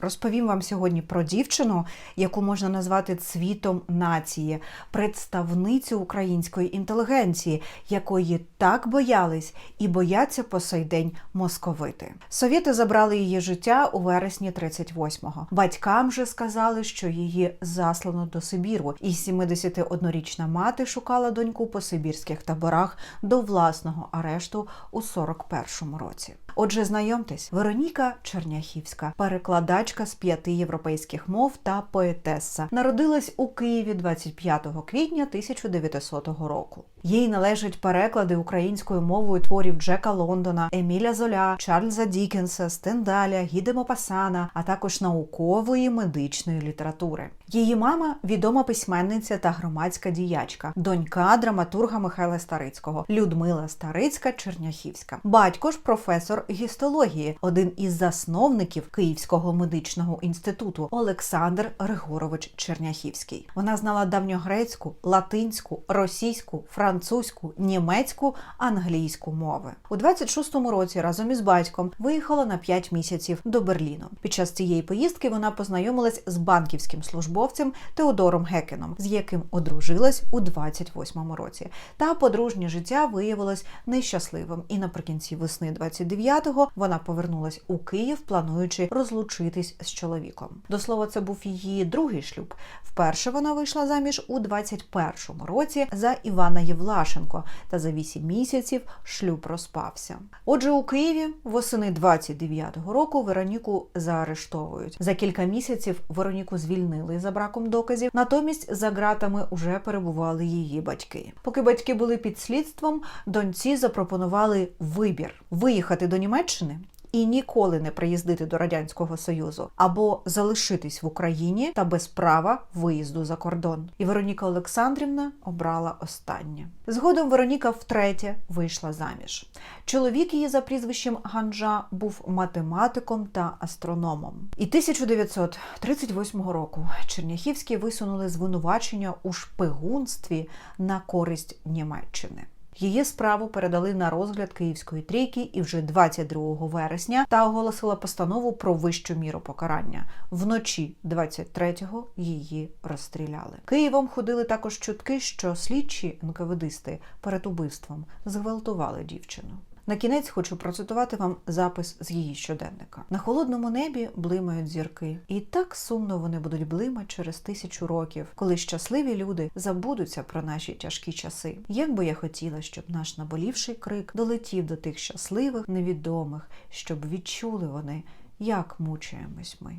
Розповім вам сьогодні про дівчину, яку можна назвати цвітом нації, представницю української інтелігенції, якої так боялись і бояться по сей день московити. Совєти забрали її життя у вересні 38-го. Батькам же сказали, що її заслано до Сибіру, і 71-річна мати шукала доньку по сибірських таборах до власного арешту у 41-му році. Отже, знайомтесь, Вероніка Черняхівська, перекладачка з п'яти європейських мов та поетеса, народилась у Києві 25 квітня 1900 року. Їй належать переклади українською мовою творів Джека Лондона, Еміля Золя, Чарльза Дікенса, Стендаля, Гіде Мопасана, а також наукової медичної літератури. Її мама відома письменниця та громадська діячка, донька драматурга Михайла Старицького, Людмила Старицька Черняхівська. Батько ж професор гістології, один із засновників Київського медичного інституту Олександр Григорович Черняхівський. Вона знала давньогрецьку, латинську, російську, французьку, німецьку, англійську мови. У 26-му році разом із батьком виїхала на 5 місяців до Берліну. Під час цієї поїздки вона познайомилась з банківським службовцем Теодором Гекеном, з яким одружилась у 28-му році. Та подружнє життя виявилось нещасливим. І наприкінці весни 29-го вона повернулась у Київ, плануючи розлучитись з чоловіком. До слова, це був її другий шлюб. Вперше вона вийшла заміж у 21-му році за Івана Євлашенко, та за 8 місяців шлюб розпався. Отже, у Києві восени 29-го року Вероніку заарештовують. За кілька місяців Вероніку звільнили за браком доказів. Натомість за ґратами уже перебували її батьки. Поки батьки були під слідством, доньці запропонували вибір виїхати до Німеччини. І ніколи не приїздити до радянського союзу або залишитись в Україні та без права виїзду за кордон. І Вероніка Олександрівна обрала останнє. Згодом Вероніка втретє вийшла заміж. Чоловік її за прізвищем Ганжа був математиком та астрономом. І 1938 року Черняхівські висунули звинувачення у шпигунстві на користь Німеччини. Її справу передали на розгляд Київської трійки і вже 22 вересня та оголосила постанову про вищу міру покарання. Вночі 23-го її розстріляли. Києвом ходили також чутки, що слідчі НКВДисти перед убивством зґвалтували дівчину. На кінець хочу процитувати вам запис з її щоденника. На холодному небі блимають зірки, і так сумно вони будуть блимати через тисячу років, коли щасливі люди забудуться про наші тяжкі часи. Як би я хотіла, щоб наш наболівший крик долетів до тих щасливих невідомих, щоб відчули вони, як мучаємось ми.